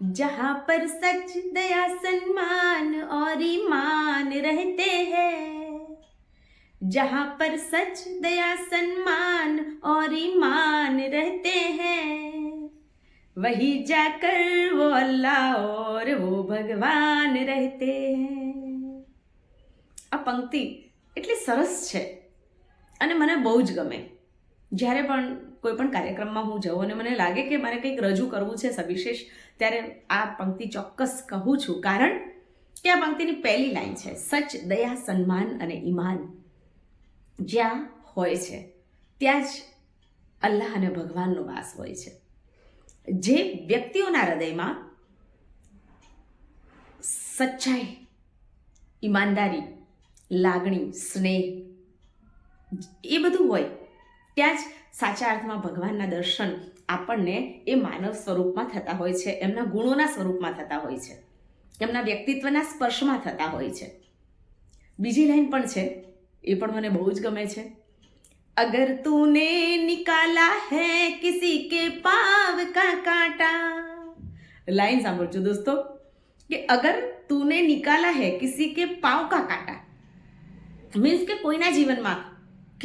जहाँ पर सच दया सम्मान और ईमान रहते हैं जहाँ पर सच दया सम्मान और ईमान रहते हैं वही जाकर वो अल्लाह और वो ભગવાન રહેતે हैं આ પંક્તિ એટલી સરસ છે અને મને બહુ જ ગમે જ્યારે પણ કોઈ પણ કાર્યક્રમમાં હું જાઉં અને મને લાગે કે મારે કંઈક રજૂ કરવું છે સવિશેષ, ત્યારે આ પંક્તિ ચોક્કસ કહું છું. કારણ કે આ પંક્તિની પહેલી લાઈન છે, સચ, દયા, સન્માન અને ઈમાન. જ્યાં હોય છે, ત્યાં જ અલ્લાહ અને ભગવાનનો વાસ હોય છે. જે વ્યક્તિઓના હૃદયમાં સચ્ચાઈ, ઈમાનદારી, લાગણી, સ્નેહ, એ બધું હોય, ત્યાં જ સાચા અર્થમાં ભગવાનના દર્શન આપણને એ માનવ સ્વરૂપમાં થતા હોય છે, એમના ગુણોના સ્વરૂપમાં થતા હોય છે, એમના વ્યક્તિત્વના સ્પર્શમાં થતા હોય છે. બીજી લાઈન પણ છે, એ પણ મને બહુ જ ગમે છે. અગર તૂને નિકાલા હે કિસી કે પાવ કા કાંટા? લાઈન સાંભળજો દોસ્તો, કે અગર તૂને નિકાલા હે કિસી કે પાવ કા કાંટા? મીન્સ કે કોઈના જીવનમાં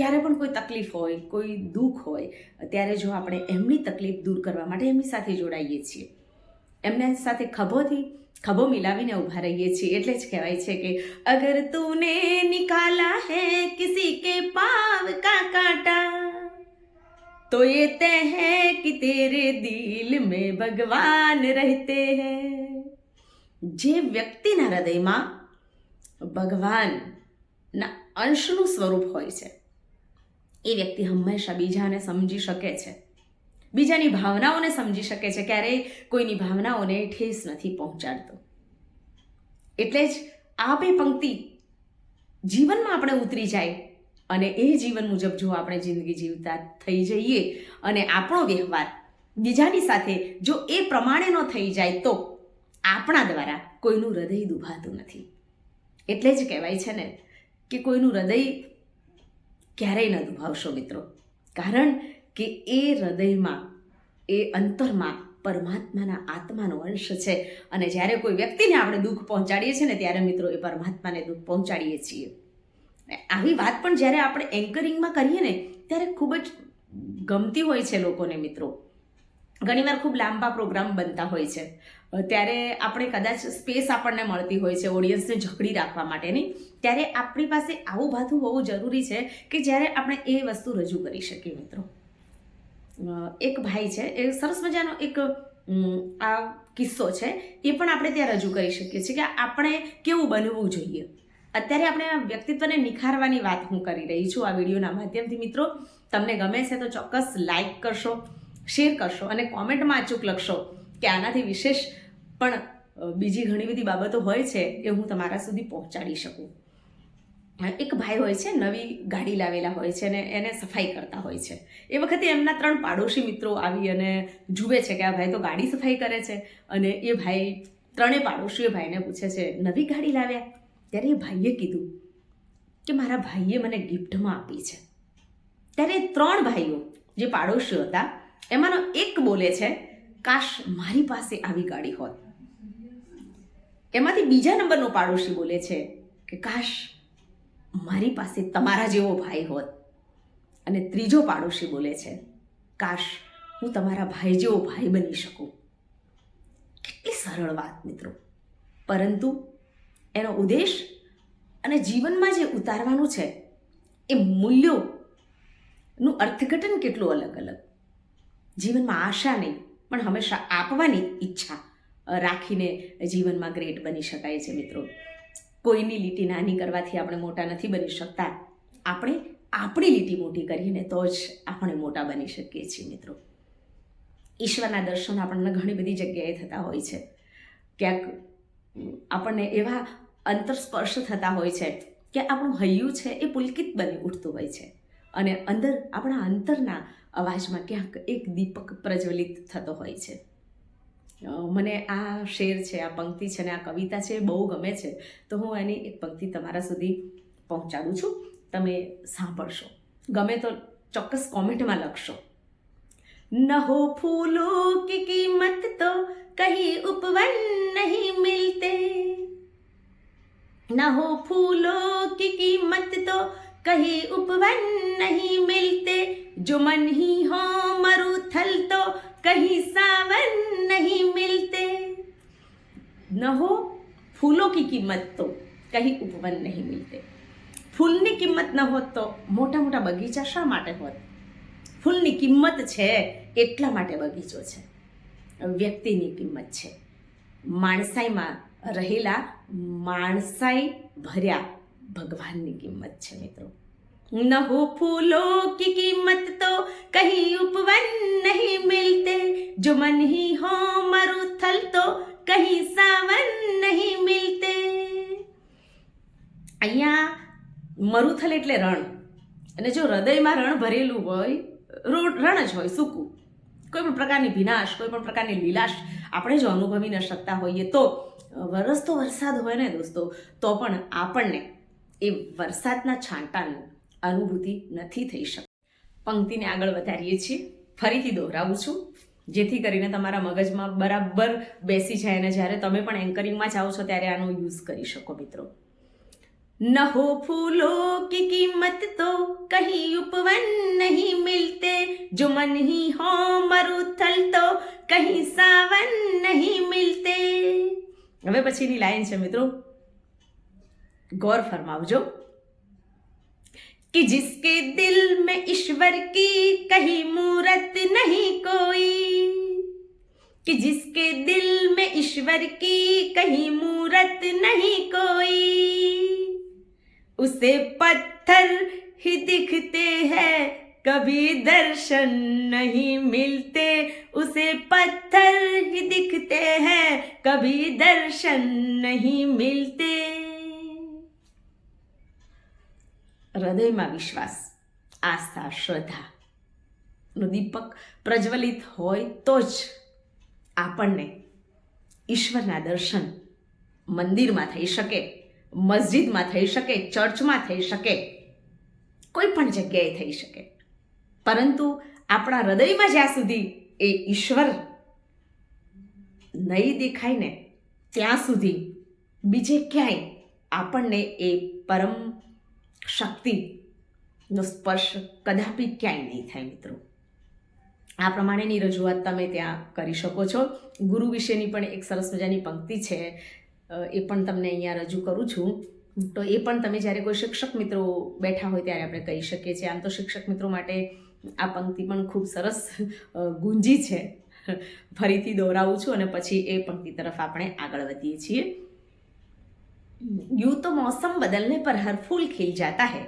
ક્યારે પણ કોઈ તકલીફ હોય, કોઈ દુઃખ હોય, ત્યારે જો આપણે એમની તકલીફ દૂર કરવા માટે એમની સાથે જોડાઈએ છીએ. એમને સાથે ખભોથી ખભો મિલાવીને ઊભા રહીએ છીએ, એટલે જ કહેવાય છે કે, અગર તુને નિકાલા હે કિસી કે પાવ કા કાંટા, તો એ તે હે કે તેરે દિલ મેં ભગવાન રહેતે હે. જે વ્યક્તિના હૃદયમાં ભગવાનના અંશનું સ્વરૂપ હોય છે એ વ્યક્તિ હંમેશા બીજાને સમજી શકે છે. બીજાની ભાવનાઓને સમજી શકે છે. ક્યારેય કોઈની ભાવનાઓને ઠેસ નથી પહોંચાડતો. એટલે જ આ પંક્તિ જીવનમાં આપણે ઉતરી જાય અને એ જીવન મુજબ જો આપણે જિંદગી જીવતા થઈ જઈએ અને આપણો વ્યવહાર બીજાની સાથે જો એ પ્રમાણેનો થઈ જાય તો આપણા દ્વારા કોઈનું હૃદય દુભાતું નથી. એટલે જ કહેવાય છે ને કે કોઈનું હૃદય ક્યારેય ન દુભાવશો મિત્રો. કારણ કે એ હૃદયમાં, એ અંતરમાં પરમાત્માના આત્માનો અંશ છે. અને જ્યારે કોઈ વ્યક્તિને આપણે દુઃખ પહોંચાડીએ છીએ ને, ત્યારે મિત્રો એ પરમાત્માને દુઃખ પહોંચાડીએ છીએ. આવી વાત પણ જ્યારે આપણે એન્કરિંગમાં કરીએ ને, ત્યારે ખૂબ જ ગમતી હોય છે લોકોને મિત્રો. ઘણીવાર ખૂબ લાંબા પ્રોગ્રામ બનતા હોય છે. ત્યારે આપણે કદાચ સ્પેસ આપણને મળતી હોય છે, ઓડિયન્સને ઝઘડી રાખવા માટેની, ત્યારે આપણી પાસે આવું ભાથું હોવું જરૂરી છે કે જ્યારે આપણે એ વસ્તુ રજૂ કરી શકીએ મિત્રો. એક ભાઈ છે, એ સરસ મજાનો એક આ કિસ્સો છે, એ પણ આપણે ત્યાં રજૂ કરી શકીએ છીએ કે આપણે કેવું બનવું જોઈએ. અત્યારે આપણે આ વ્યક્તિત્વને નિખારવાની વાત હું કરી રહી છું આ વિડીયોના માધ્યમથી મિત્રો. તમને ગમે છે તો ચોક્કસ લાઈક કરશો, શેર કરશો અને કોમેન્ટમાં અચૂક લખશો. કે આનાથી વિશેષ પણ બીજી ઘણી બધી બાબતો હોય છે એ હું તમારા સુધી પહોંચાડી શકું. એક ભાઈ હોય છે, નવી ગાડી લાવેલા હોય છે અને એને સફાઈ કરતા હોય છે. એ વખતે એમના ત્રણ પાડોશી મિત્રો આવી અને જુએ છે કે આ ભાઈ તો ગાડી સફાઈ કરે છે અને એ ભાઈ ત્રણેય પાડોશીઓ ભાઈને પૂછે છે, નવી ગાડી લાવ્યા? ત્યારે એ ભાઈએ કીધું કે, મારા ભાઈએ મને ગિફ્ટમાં આપી છે. ત્યારે ત્રણ ભાઈઓ, જે પાડોશીઓ હતા, એમાંનો એક બોલે છે કાશ મારી પાસે આવી ગાડી હોત. એમાંથી બીજા નંબરનો પાડોશી બોલે છે કે કાશ મારી પાસે તમારા જેવો ભાઈ હોત. અને ત્રીજો પાડોશી બોલે છે, કાશ હું તમારા ભાઈ જેવો ભાઈ બની શકું. કેટલી સરળ વાત મિત્રો. પરંતુ એનો ઉદ્દેશ અને જીવનમાં જે ઉતારવાનું છે, એ મૂલ્યોનું અર્થઘટન કેટલું અલગ અલગ જીવનમાં આશા નહીં પણ હંમેશા આપવાની ઈચ્છા રાખીને જીવનમાં ગ્રેટ બની શકાય છે મિત્રો. કોઈની લીટી નાની કરવાથી આપણે મોટા નથી બની શકતા. આપણે આપણી લીટી મોટી કરીએ તો જ આપણે મોટા બની શકીએ છીએ મિત્રો. ઈશ્વરના દર્શન આપણને ઘણી બધી જગ્યાએ થતા હોય છે. ક્યાંક આપણને એવા અંતરસ્પર્શ થતા હોય છે કે આપણું હૈયું છે એ પુલકિત બની ઉઠતું હોય છે. અને અંદર આપણા અંતરના અવાજમાં ક્યાંક એક દીપક પ્રજ્વલિત થતો હોય છે. મને આ શેર છે, આ પંક્તિ છે ને આ કવિતા છે બહુ ગમે છે, તો હું એની એક પંક્તિ તમારા સુધી પહોંચાડું છું. તમે સાંભળશો. ગમે તો ચોક્કસ કોમેન્ટમાં લખશો. નહો ફૂલો કી કિંમત તો કહી ઉપવન નહીં મિલતે. નહો ફૂલો કી કિંમત તો कहीं उपवन नहीं मिलते जुमन ही हो मरुथल तो कहीं सावन नहीं मिलते। न हो फूलों की कीमत तो कहीं उपवन नहीं मिलते। ફૂલની કિંમત ન હોત તો મોટા મોટા બગીચા શા માટે હોત? ફૂલની કિંમત છે એટલા માટે બગીચો છે। વ્યક્તિની કિંમત છે। માણસાઈમાં રહેલા માણસાઈ ભર્યા ભગવાનની કિંમત છે મિત્રો. નહો ફૂલો કી કિંમત તો કહી ઉપવન નહીં મિલતે. જો મન હી હો મરુ થલ તો કહી સાવન નહીં મિલતે. અહીંયા મરુથલ એટલે રણ. અને જો હૃદયમાં રણ ભરેલું હોય, રોડ રણ જ હોય, સૂકું. કોઈ પણ પ્રકારની વિનાશ કોઈ પણ પ્રકારની લીલાશ આપણે જો અનુભવી ન શકતા હોઈએ તો વરસતો વરસાદ હોય ને દોસ્તો, તો પણ આપણને એ વરસાદના છાંટાની અનુભૂતિ નથી થઈ શકતી પંક્તિને આગળ વધારીએ છીએ. ફરીથી દોહરાવું છું. જેથી કરીને તમારા મગજમાં બરાબર બેસી જાય અને જ્યારે તમે પણ એન્કરિંગમાં જાઓ છો ત્યારે આનો યુઝ કરી શકો મિત્રો. નહો ફૂલો કી કિંમત તો કહી ઉપવન નહીં મિલતે. જો મન હી હો મરુથલ તો કહી સાવન નહીં મિલતે. હવે પછીની લાઈન છે મિત્રો. ગौर फरमावजो कि जिसके दिल में ईश्वर की कहीं मूरत नहीं कोई, कि जिसके दिल में ईश्वर की कहीं मूरत नहीं कोई, उसे पत्थर ही दिखते हैं, कभी दर्शन नहीं मिलते, उसे पत्थर ही दिखते हैं, कभी दर्शन नहीं मिलते। હૃદયમાં વિશ્વાસ, આસ્થા, શ્રદ્ધા. નો દીપક પ્રજ્વલિત હોય તો જ આપણને ઈશ્વરના દર્શન મંદિરમાં થઈ શકે, મસ્જિદમાં થઈ શકે, ચર્ચમાં થઈ શકે, કોઈ પણ જગ્યાએ થઈ શકે. પરંતુ આપણા હૃદયમાં જ્યાં સુધી એ ઈશ્વર નહીં દેખાય ને, ત્યાં સુધી બીજે ક્યાંય આપણને એ પરમ શક્તિનો સ્પર્શ કદાપી ક્યાંય નહીં થાય મિત્રો. આ પ્રમાણેની રજૂઆત તમે ત્યાં કરી શકો છો. ગુરુ વિશેની પણ એક સરસ મજાની પંક્તિ છે. એ પણ તમને અહીંયા રજૂ કરું છું. તો એ પણ તમે જ્યારે કોઈ શિક્ષક મિત્રો બેઠા હોય ત્યારે આપણે કહી શકીએ છીએ. આમ તો શિક્ષક મિત્રો માટે આ પંક્તિ પણ ખૂબ સરસ ગુંજી છે. ફરીથી દોહરાવું છું અને પછી એ પંક્તિ તરફ આપણે આગળ વધીએ છીએ. यूं तो मौसम बदलने पर हर फूल खिल जाता है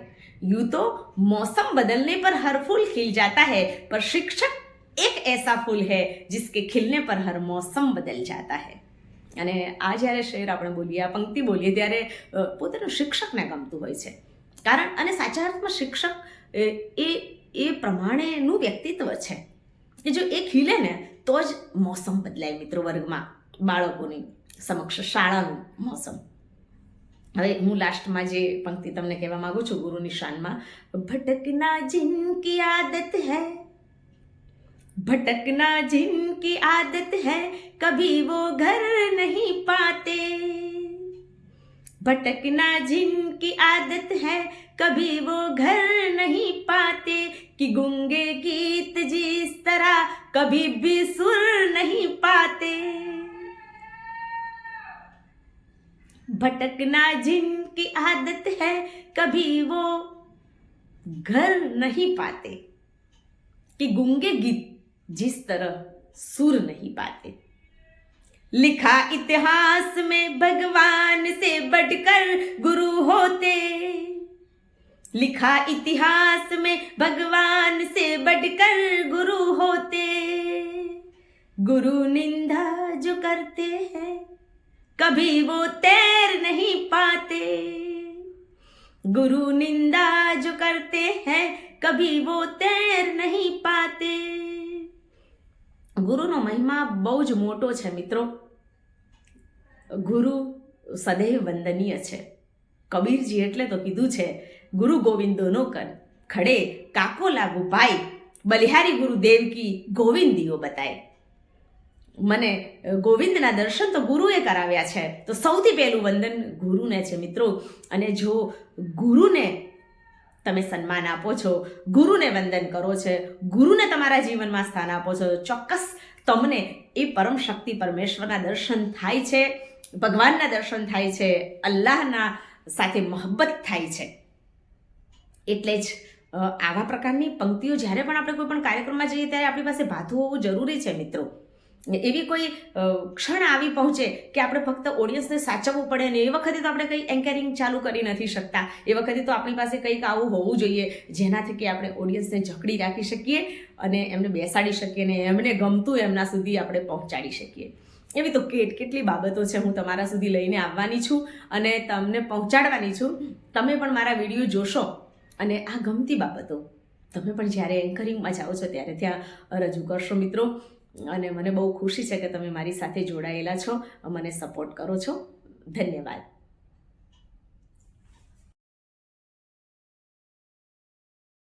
यूं तो मौसम बदलने पर हर फूल खिल जाता है पर शिक्षक एक ऐसा फूल है जिसके खिलने पर हर मौसम बदल जाता है અને આ જ્યારે શેર આપણે બોલીએ આ પંક્તિ બોલીએ ત્યારે અ, પોતાનું શિક્ષકને ગમતું હોય છે કારણ અને સાચા અર્થમાં શિક્ષક એ એ એ પ્રમાણેનું વ્યક્તિત્વ છે કે જો એ ખીલે ને તો જ મોસમ બદલાય મિત્રો વર્ગમાં બાળકોની સમક્ષ શાળાનું મોસમ હવે હું લાસ્ટમાં જે પંક્તિ તમને કહેવા માંગુ છું ગુરુની શાનમાં ભટકના જિનકી આદત હૈ भटकना जिनकी आदत है कभी वो घर नहीं पाते भटकना जिनकी आदत है कभी वो घर नहीं पाते कि गूंगे गीत जिस तरह कभी भी सुर नहीं पाते भटकना जिनकी आदत है, कभी वो घर नहीं पाते। कि गूँगे गीत जिस तरह सुर नहीं पाते। लिखा इतिहास में भगवान से बढ़कर गुरु होते। लिखा इतिहास में भगवान से बढ़कर गुरु होते। गुरु निंदा जो करते हैं कभी वो तैर नहीं पाते गुरु निंदा जो करते हैं कभी वो तैर नहीं पाते ગુરુનો મહિમા બહુ જ મોટો છે મિત્રો ગુરુ સદૈવ વંદનીય છે કબીરજી એટલે તો કીધું છે ગુરુ ગોવિંદોનો કર ખડે કાકો લાગુ ભાઈ બલિહારી ગુરુદેવ કી ગોવિંદીઓ બતાય મને ગોવિંદના દર્શન તો ગુરુએ કરાવ્યા છે. તો સૌથી પહેલું વંદન ગુરુને છે મિત્રો. અને જો ગુરુને તમે સન્માન આપો છો, ગુરુને વંદન કરો છો, ગુરુને તમારા જીવનમાં સ્થાન આપો છો ચોક્કસ તમને એ પરમ શક્તિ પરમેશ્વરના દર્શન થાય છે, ભગવાનના દર્શન થાય છે, અલ્લાહના સાથે મોહબ્બત થાય છે. એટલે જ આવા પ્રકારની પંક્તિઓ જ્યારે પણ આપણે કોઈ પણ કાર્યક્રમમાં જઈએ ત્યારે આપણી પાસે ભાથું હોવું જરૂરી છે મિત્રો. એવી કોઈ ક્ષણ આવી પહોંચે કે આપણે ફક્ત ઓડિયન્સને સાચવવું પડે ને એ વખતે તો આપણે કંઈ એન્કરિંગ ચાલુ કરી નથી શકતા. એ વખતે તો આપણી પાસે કંઈક આવું હોવું જોઈએ જેનાથી કે આપણે ઓડિયન્સને જકડી રાખી શકીએ અને એમને બેસાડી શકીએ ને એમને ગમતું એમના સુધી આપણે પહોંચાડી શકીએ. એવી તો કેટ, કેટલી બાબતો છે હું તમારા સુધી લઈને આવવાની છું અને તમને પહોંચાડવાની છું. તમે પણ મારા વીડિયો જોશો અને આ ગમતી બાબતો. તમે પણ જ્યારે એન્કરિંગમાં જાઓ છો ત્યારે ત્યાં રજૂ કરશો મિત્રો. અને મને બહુ ખુશી છે કે તમે મારી સાથે જોડાયેલા છો મને સપોર્ટ કરો છો. ધન્યવાદ.